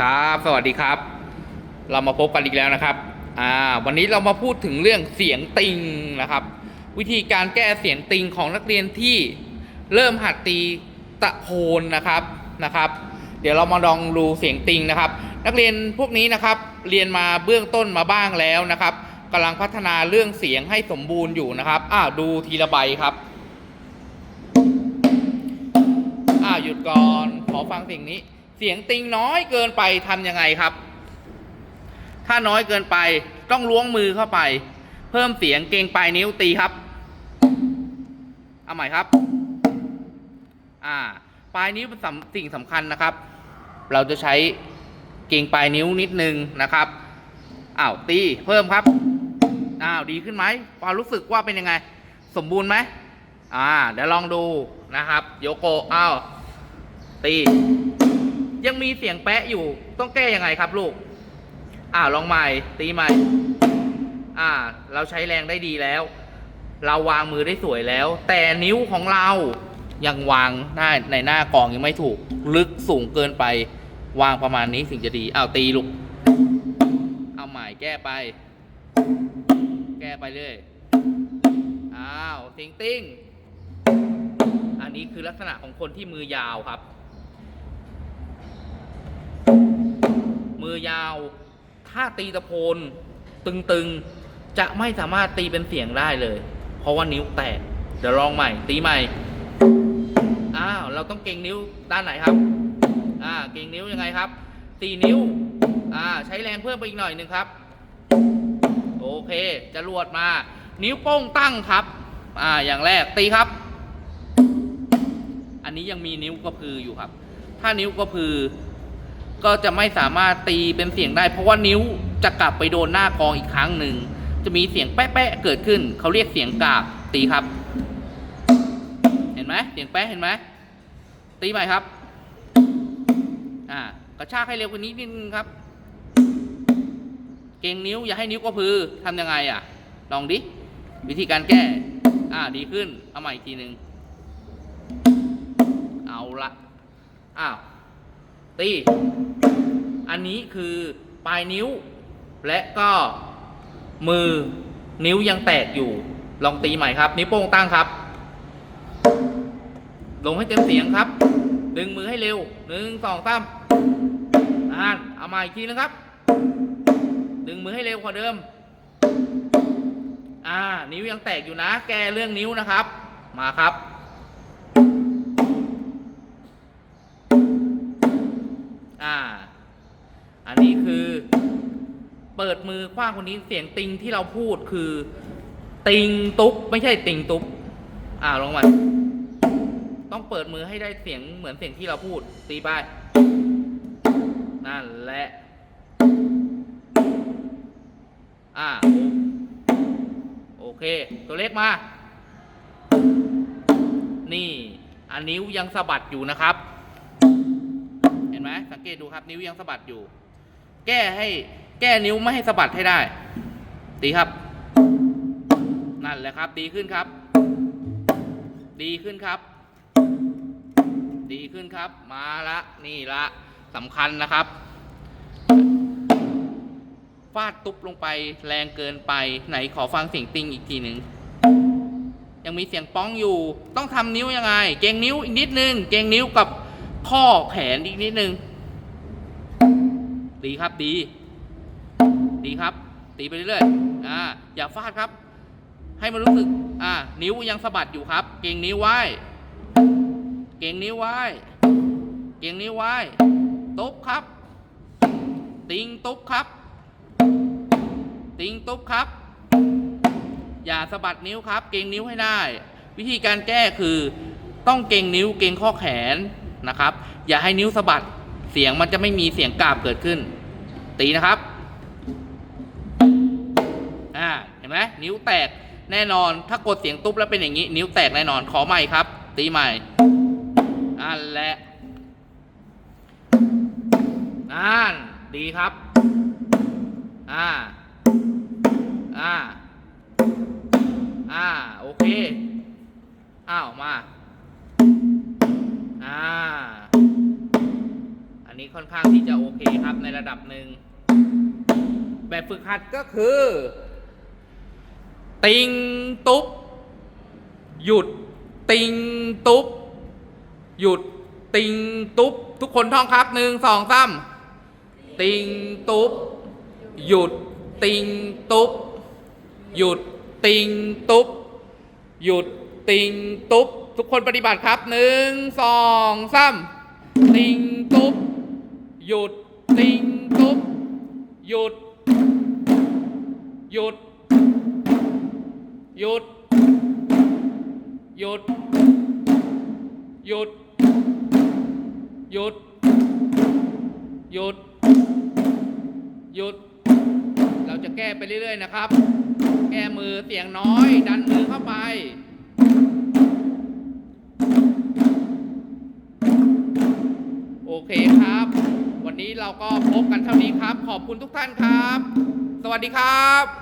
ครับ สวัสดีครับ เรามาพบกันอีกแล้วนะครับ อ่า วันนี้เรามาพูดถึงเรื่องเสียงติงนะครับ วิธีการแก้เสียงติงของนักเรียนที่เริ่มหัดตีตะโพนนะครับนะครับ เดี๋ยวเรามาลองดูเสียงติงนะครับ นักเรียนพวกนี้นะครับ เรียนมาเบื้องต้นมาบ้างแล้วนะครับกำลังพัฒนาเรื่องเสียงให้สมบูรณ์อยู่นะครับอ่าดูทีละใบครับอ่าหยุดก่อนขอฟังเสิ่งนี้ เสียงติงน้อยเกินไปทำยังไงครับ ถ้าน้อยเกินไปต้องล้วงมือเข้าไป เพิ่มเสียงเกรงปลายนิ้วตีครับ เอาใหม่ครับ อ่า ปลายนิ้วเป็นส,สิ่งสำคัญนะครับ เราจะใช้เกรงปลายนิ้วนิดนึงนะครับ อ้าวตีเพิ่มครับ อ้าวดีขึ้นไหมความรู้สึกว่าเป็นยังไง สมบูรณ์ไหมอ่า เดี๋ยวลองดูนะครับ โยโกอ้าวตี ยังมีเสียงแปะอยู่ ต้องแก้ยังไงครับลูก อ่าลองใหม่ ตีใหม่ อ่า เราใช้แรงได้ดีแล้ว เราวางมือได้สวยแล้ว แต่นิ้วของเรายังวางหน้าในหน้ากองยังไม่ถูก ลึกสูงเกินไป วางประมาณนี้ถึงจะดี อ้าวตีลูก เอาใหม่แก้ไป แก้ไปเรื่อย อ้าว ติงติ้งอันนี้คือลักษณะของคนที่มือยาวครับ อยาว ถ้าตีตะโพนตึงๆ จะไม่สามารถตีเป็นเสียงได้เลย เพราะว่านิ้วแตก เดี๋ยวลองใหม่ ตีใหม่ อ้าว เราต้องเก่งนิ้วด้านไหนครับ อ่า เก่งนิ้วยังไงครับ ตีนิ้ว อ่า ใช้แรงเพิ่มไปอีกหน่อยหนึ่งครับ โอเค จะรวดมา นิ้วโป้งตั้งครับ อ่า อย่างแรก ตีครับ อันนี้ยังมีนิ้วกระพืออยู่ครับ ถ้านิ้วกระพือ ก็จะไม่สามารถตีเป็นเสียงได้ เพราะว่านิ้วจะกลับไปโดนหน้ากองอีกครั้งหนึ่ง จะมีเสียงแป๊ะๆเกิดขึ้น เขาเรียกเสียงกาบตีครับ เห็นไหมเสียงแป๊ะเห็นไหมตีใหม่ครับ อ่ากระชากให้เร็วกว่านี้นิดนึงครับ เก่งนิ้วอย่าให้นิ้วกระพือทำยังไงอะ ลองดิ วิธีการแก้ อ่าดีขึ้น เอาใหม่อีกทีหนึ่งเอาละอ้าว ตี อันนี้คือปลายนิ้ว และก็มือนิ้วยังแตกอยู่ ลองตีใหม่ครับ นิ้วโป้งตั้งครับ ลงให้เต็มเสียงครับ ดึงมือให้เร็วหนึ่งสองสามอ่านเอาม่อีกทีนะครับ ดึงมือให้เร็วกว่าเดิม อ่า นิ้วยังแตกอยู่นะ แก้เรื่องนิ้วนะครับ มาครับ เปิดมือกว้างคนนี้เสียงติงที่เราพูดคือ ติงตุ๊บไม่ใช่ติงตุ๊บอ่าลงมาต้องเปิดมือให้ได้เสียงเหมือนเสียงที่เราพูด ตีไปนั่นแหละอ่าโอเค ตัวเล็กมา นี่ อันนิ้วยังสะบัดอยู่นะครับ เห็นไหมสังเกตดูครับ นิ้วยังสะบัดอยู่ แก้ให้ แก้นิ้วไม่ให้สะบัดให้ได้ ตีครับ นั่นแหละครับดีขึ้นครับดีขึ้นครับดีขึ้นครับ มาละนี่ละสำคัญนะครับฟาดตุ๊บลงไปแรงเกินไปไหนขอฟังเสียงติงอีกทีหนึ่งยังมีเสียงป้องอยู่ ต้องทำนิ้วยังไง เกงนิ้วอีกนิดนึง เกงนิ้วกับข้อแขนอีกนิดนึง ดีครับดี ดีครับ ตีไปเรื่อยๆอ่าอย่าฟาดครับ ให้มันรู้สึกอ่านิ้วยังสะบัดอยู่ครับ เกรงนิ้วไว้ เกรงนิ้วไว้ เกรงนิ้วไว้ตุ๊บครับ ติงตุ๊บครับ ติงตุ๊บครับ อย่าสะบัดนิ้วครับ เกรงนิ้วให้ได้ วิธีการแก้คือต้องเกรงนิ้วเกรงข้อแขนนะครับ อย่าให้นิ้วสะบัดเสียงมันจะไม่มีเสียงกราบเกิดขึ้น ตีนะครับ นิ้วแตกแน่นอน ถ้ากดเสียงตุ๊บแล้วเป็นอย่างนี้ นิ้วแตกแน่นอน ขอใหม่ครับ ตีใหม่อันแหละนั่นดีครับ อ่า อ่า อ่า โอเค อ้าว มา อ่า อันนี้ค่อนข้างที่จะโอเคครับในระดับหนึ่ง แบบฝึกหัดก็คือ ติงตุ๊บ หยุด ติงตุ๊บ หยุด ติงตุ๊บ ทุกคนท่องครับหนึ่งสองสามติงตุ๊บ หยุด ติงตุ๊บ หยุด ติงตุ๊บ หยุด ติงตุ๊บ ทุกคนปฏิบัติครับหนึ่งสองสามติงตุ๊บ หยุด ติงตุ๊บ หยุด หยุด หยุด หยุด หยุด หยุด หยุด หยุด เราจะแก้ไปเรื่อยๆนะครับ แก้มือเสียงน้อย ดันมือเข้าไปโอเคครับ วันนี้เราก็พบกันเท่านี้ครับ ขอบคุณทุกท่านครับ สวัสดีครับ